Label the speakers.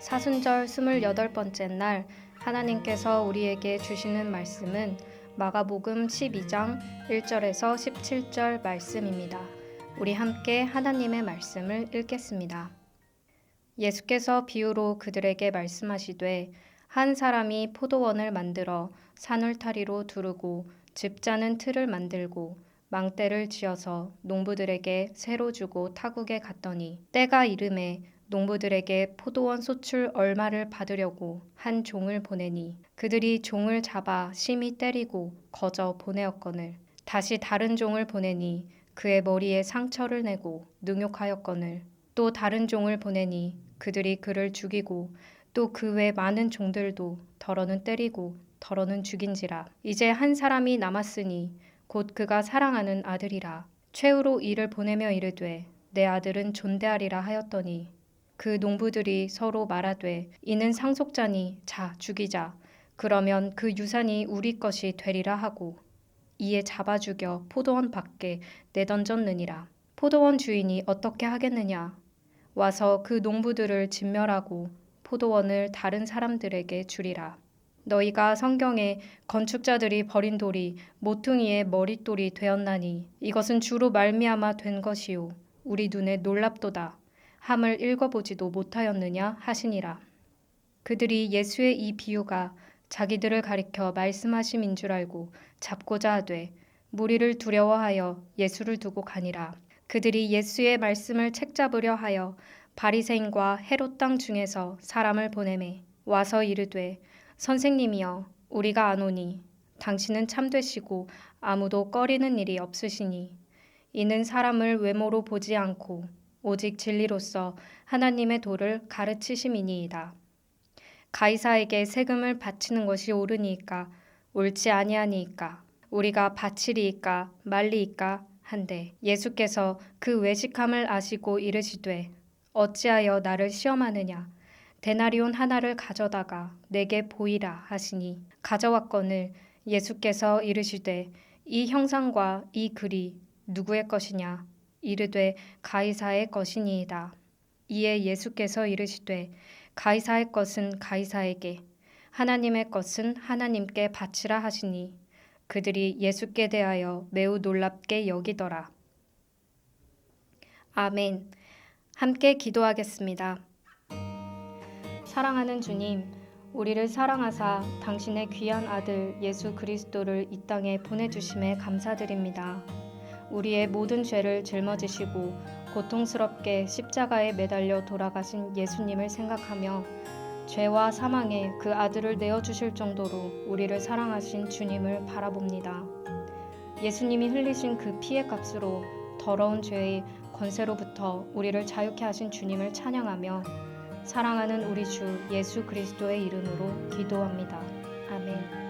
Speaker 1: 사순절 28번째 날 하나님께서 우리에게 주시는 말씀은 마가복음 12장 1절에서 17절 말씀입니다. 우리 함께 하나님의 말씀을 읽겠습니다. 예수께서 비유로 그들에게 말씀하시되 한 사람이 포도원을 만들어 산울타리로 두르고 집 짜는 틀을 만들고 망대를 지어서 농부들에게 새로 주고 타국에 갔더니 때가 이름에 농부들에게 포도원 소출 얼마를 받으려고 한 종을 보내니 그들이 종을 잡아 심히 때리고 거저 보내었거늘. 다시 다른 종을 보내니 그의 머리에 상처를 내고 능욕하였거늘. 또 다른 종을 보내니 그들이 그를 죽이고 또 그 외 많은 종들도 더러는 때리고 더러는 죽인지라. 이제 한 사람이 남았으니 곧 그가 사랑하는 아들이라. 최후로 이를 보내며 이르되 내 아들은 존대하리라 하였더니 그 농부들이 서로 말하되 이는 상속자니 자 죽이자. 그러면 그 유산이 우리 것이 되리라 하고 이에 잡아 죽여 포도원 밖에 내던졌느니라. 포도원 주인이 어떻게 하겠느냐? 와서 그 농부들을 진멸하고 포도원을 다른 사람들에게 주리라. 너희가 성경에 건축자들이 버린 돌이 모퉁이의 머릿돌이 되었나니 이것은 주로 말미암아 된 것이요. 우리 눈에 놀랍도다 함을 읽어보지도 못하였느냐 하시니라. 그들이 예수의 이 비유가 자기들을 가리켜 말씀하심인 줄 알고 잡고자 하되 무리를 두려워하여 예수를 두고 가니라. 그들이 예수의 말씀을 책잡으려 하여 바리새인과 헤롯 땅 중에서 사람을 보내매 와서 이르되 선생님이여 우리가 아노니 당신은 참되시고 아무도 꺼리는 일이 없으시니 이는 사람을 외모로 보지 않고 오직 진리로서 하나님의 도를 가르치심이니이다. 가이사에게 세금을 바치는 것이 옳으니까 옳지 아니하니까 우리가 바치리이까 말리이까 한데 예수께서 그 외식함을 아시고 이르시되 어찌하여 나를 시험하느냐 데나리온 하나를 가져다가 내게 보이라 하시니 가져왔거늘 예수께서 이르시되 이 형상과 이 글이 누구의 것이냐 이르되 가이사의 것이니이다 이에 예수께서 이르시되 가이사의 것은 가이사에게 하나님의 것은 하나님께 바치라 하시니 그들이 예수께 대하여 매우 놀랍게 여기더라 아멘 함께 기도하겠습니다. 사랑하는 주님, 우리를 사랑하사 당신의 귀한 아들 예수 그리스도를 이 땅에 보내주심에 감사드립니다. 우리의 모든 죄를 짊어지시고 고통스럽게 십자가에 매달려 돌아가신 예수님을 생각하며 죄와 사망에 그 아들을 내어주실 정도로 우리를 사랑하신 주님을 바라봅니다. 예수님이 흘리신 그 피의 값으로 더러운 죄의 권세로부터 우리를 자유케 하신 주님을 찬양하며 사랑하는 우리 주 예수 그리스도의 이름으로 기도합니다. 아멘.